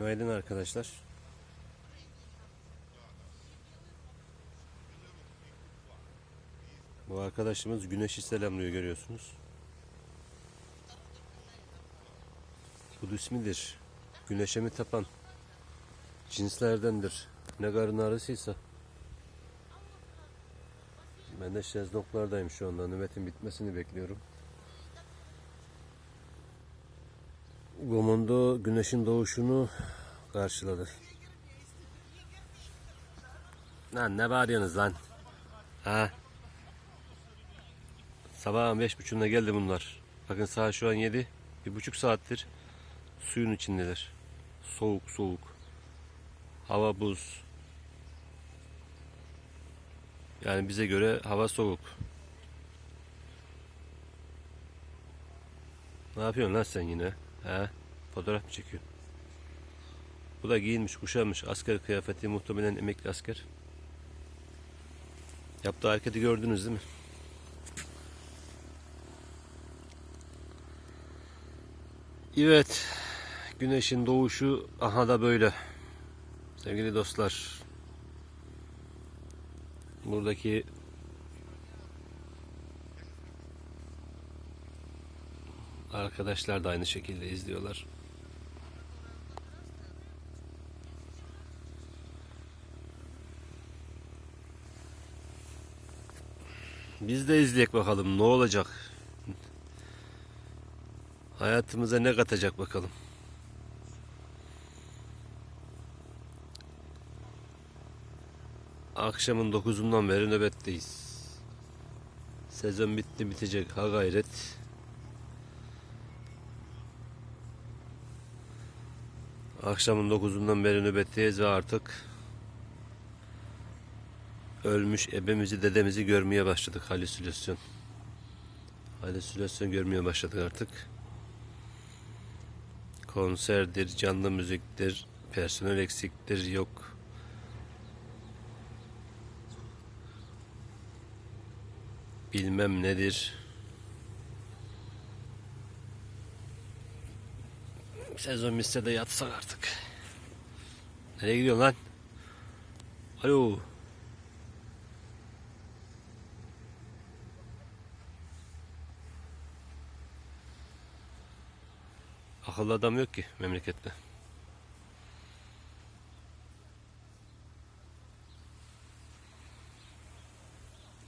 Günaydın arkadaşlar. Bu arkadaşımız güneşi selamlıyor görüyorsunuz. Bu ismidir. Güneşe mi tapan? Cinslerdendir. Ne karın ağrısıysa. Ben de şezlonglardayım şu anda. Nöbetin bitmesini bekliyorum. Gomondo güneşin doğuşunu karşıladı. Lan ne bağırıyorsunuz lan? Ha? Sabahın beş buçuğunda geldi bunlar. Bakın saat şu an yedi. Bir buçuk saattir suyun içindeler. Soğuk soğuk. Hava buz. Yani bize göre hava soğuk. Ne yapıyorsun lan sen yine? He? Fotoğraf mı çekiyorsun? Bu da giyinmiş, kuşanmış. Asker kıyafeti muhtemelen emekli asker. Yaptığı hareketi gördünüz değil mi? Evet. Güneşin doğuşu aha da böyle. Sevgili dostlar. Buradaki arkadaşlar da aynı şekilde izliyorlar. Biz de izleyek bakalım ne olacak. Hayatımıza ne katacak bakalım. Akşamın 9'undan beri nöbetteyiz. Sezon bitti bitecek ha gayret. Akşamın 9'undan beri nöbetteyiz ve artık ölmüş ebemizi dedemizi görmeye başladık halüsinasyon. Halüsinasyon görmeye başladık artık. Konserdir, canlı müziktir, personel eksiktir, yok. Bilmem nedir. Sezon bitse de yatsak artık. Nereye gidiyorsun lan? Alo. Akıllı adam yok ki memlekette.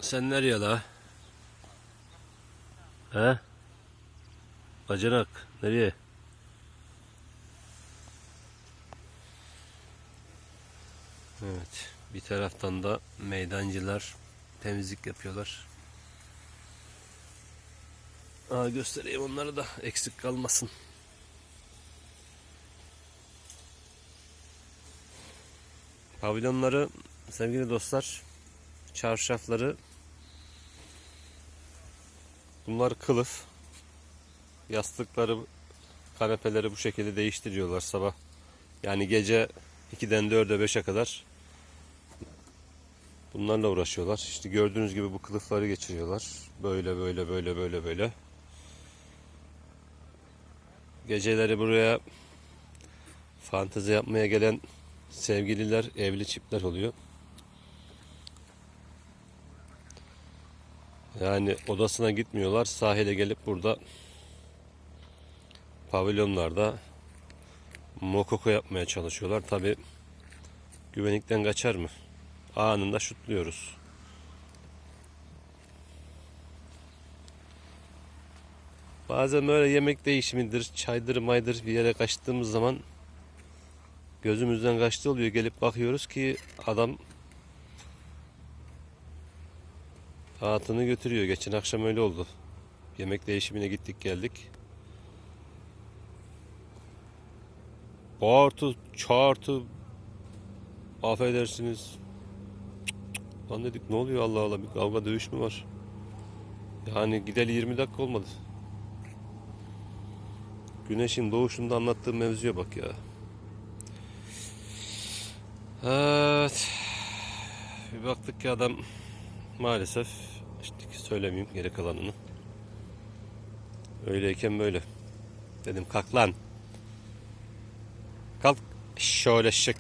Sen nereye la? He? Bacanak nereye? Evet. Bir taraftan da meydancılar temizlik yapıyorlar. Aa, göstereyim onları da eksik kalmasın. Pavilyonları sevgili dostlar çarşafları bunlar kılıf yastıkları kanepeleri bu şekilde değiştiriyorlar sabah yani gece 2'den 4'e 5'e kadar bunlarla uğraşıyorlar işte gördüğünüz gibi bu kılıfları geçiriyorlar böyle böyle böyle böyle böyle geceleri buraya fantezi yapmaya gelen sevgililer, evli çiftler oluyor. Yani odasına gitmiyorlar. Sahile gelip burada pavilyonlarda mokoko yapmaya çalışıyorlar. Tabi güvenlikten kaçar mı? Anında şutluyoruz. Bazen böyle yemek değişimidir, çaydır maydır bir yere kaçtığımız zaman gözümüzden kaçtı oluyor. Gelip bakıyoruz ki adam hayatını götürüyor. Geçen akşam öyle oldu. Yemek değişimine gittik geldik. Bağırtı, çağırtı, affedersiniz. Lan dedik ne oluyor Allah Allah bir kavga dövüş mü var? Yani gideli 20 dakika olmadı. Güneşin doğuşunda anlattığım mevzuya bak ya. Evet. Bir baktık ki adam maalesef işte söylemeyeyim geri kalanını. Öyleyken böyle. Dedim kalk lan. Kalk. Şöyle şık.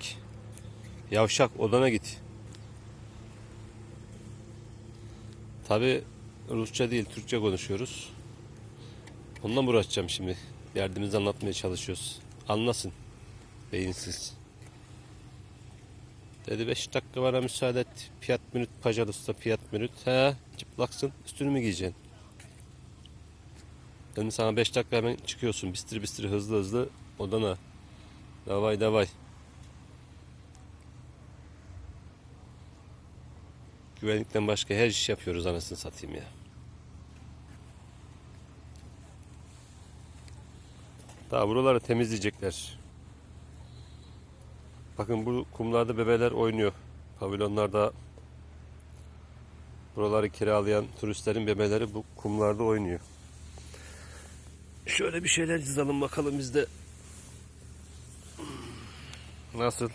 Yavşak odana git. Tabi Rusça değil Türkçe konuşuyoruz. Ondan uğraşacağım şimdi. Derdimizi anlatmaya çalışıyoruz. Anlasın. Beyinsiz. Dedi 5 dakika bana müsaade et. Fiyat minüt pajalısta fiyat minüt. He çıplaksın üstünü mü giyeceksin? Dedim sana 5 dakika hemen çıkıyorsun. Bistir bistir hızlı hızlı odana. Davay davay. Güvenlikten başka her iş yapıyoruz anasını satayım ya. Daha buraları temizleyecekler. Bakın bu kumlarda bebeler oynuyor. Pavilyonlarda buraları kiralayan turistlerin bebeleri bu kumlarda oynuyor. Şöyle bir şeyler çizelim bakalım bizde. Nasıl?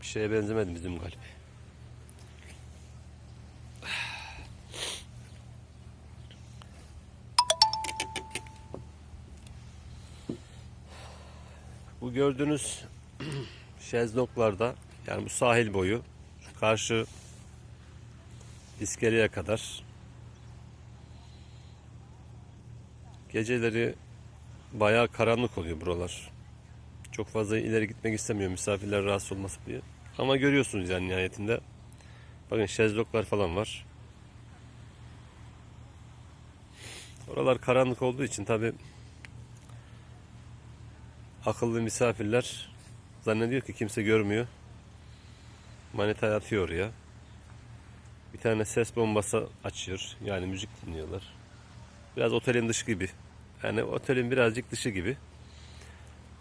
Bir şeye benzemedi bizim galip. Bu gördüğünüz şezlonglarda yani bu sahil boyu şu karşı iskeleye kadar geceleri bayağı karanlık oluyor buralar. Çok fazla ileri gitmek istemiyor misafirler rahatsız olmasın diye. Ama görüyorsunuz yani nihayetinde. Bakın şezlonglar falan var. Oralar karanlık olduğu için tabi akıllı misafirler zannediyor ki kimse görmüyor. Manitayı atıyor oraya. Bir tane ses bombası açıyor. Yani müzik dinliyorlar. Biraz otelin dışı gibi. Yani otelin birazcık dışı gibi.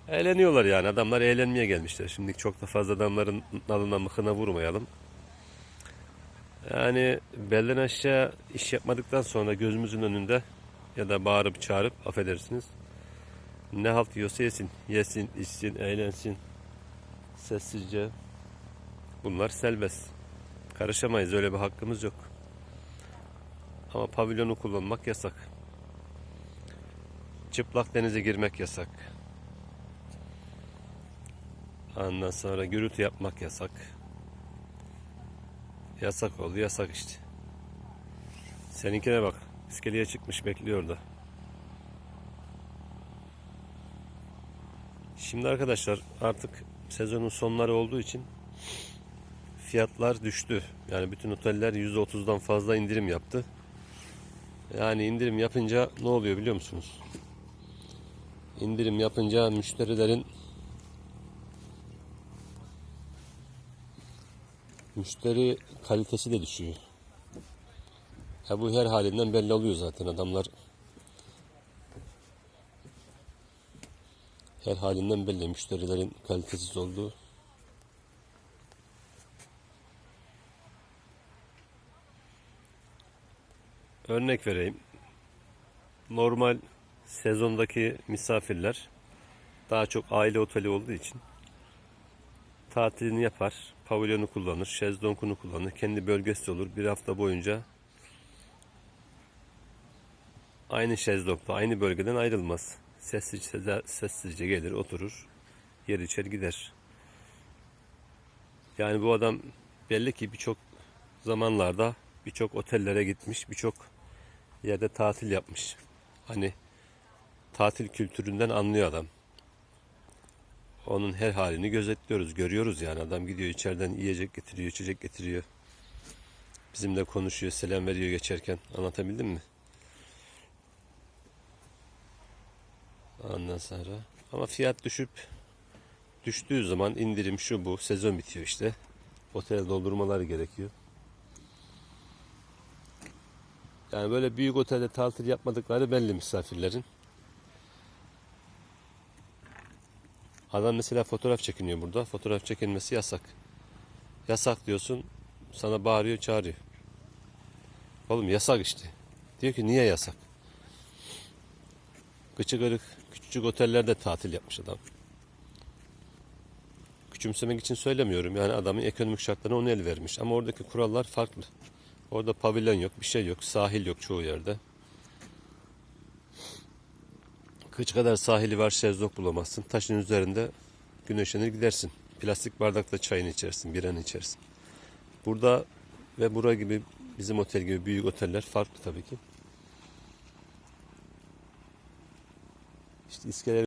Eğleniyorlar yani. Adamlar eğlenmeye gelmişler. Şimdi çok da fazla adamların nalına mıkına vurmayalım. Yani belden aşağı iş yapmadıktan sonra gözümüzün önünde ya da bağırıp çağırıp affedersiniz. Ne halt yiyorsa yesin. Yesin, içsin, eğlensin. Sessizce. Bunlar serbest. Karışamayız. Öyle bir hakkımız yok. Ama pavilyonu kullanmak yasak. Çıplak denize girmek yasak. Ondan sonra gürültü yapmak yasak. Yasak oldu, yasak işte. Seninkine bak. İskeleye çıkmış bekliyor da. Şimdi arkadaşlar artık sezonun sonları olduğu için fiyatlar düştü. Yani bütün oteller %30'dan fazla indirim yaptı. Yani indirim yapınca ne oluyor biliyor musunuz? İndirim yapınca müşterilerin müşteri kalitesi de düşüyor. Ya bu her halinden belli oluyor zaten adamlar her halinden belli müşterilerin kalitesiz olduğu. Örnek vereyim. Normal sezondaki misafirler daha çok aile oteli olduğu için tatilini yapar, pavilyonu kullanır, şezlongunu kullanır, kendi bölgesi olur. Bir hafta boyunca aynı şezlongda, aynı bölgeden ayrılmaz. Sessizce, sessizce gelir, oturur, yer içer gider. Yani bu adam belli ki birçok zamanlarda birçok otellere gitmiş, birçok yerde tatil yapmış. Hani tatil kültüründen anlıyor adam. Onun her halini gözetliyoruz, görüyoruz yani. Adam gidiyor içeriden yiyecek getiriyor, içecek getiriyor. Bizimle konuşuyor, selam veriyor geçerken. Anlatabildim mi? Ondan sonra. Ama fiyat düşüp düştüğü zaman indirim şu bu. Sezon bitiyor işte. Otel doldurmaları gerekiyor. Yani böyle büyük otelde tatil yapmadıkları belli misafirlerin. Adam mesela fotoğraf çekiniyor burada. Fotoğraf çekilmesi yasak. Yasak diyorsun. Sana bağırıyor, çağırıyor. Oğlum yasak işte. Diyor ki niye yasak? Gıçı kırık küçücük otellerde tatil yapmış adam. Küçümsemek için söylemiyorum. Yani adamın ekonomik şartlarına onu el vermiş. Ama oradaki kurallar farklı. Orada pavilyon yok, bir şey yok, sahil yok çoğu yerde. Kıç kadar sahili var şezlong bulamazsın. Taşın üzerinde güneşlenir gidersin. Plastik bardakla çayını içersin, biranı içersin. Burada ve bura gibi bizim otel gibi büyük oteller farklı tabii ki. İşte iskele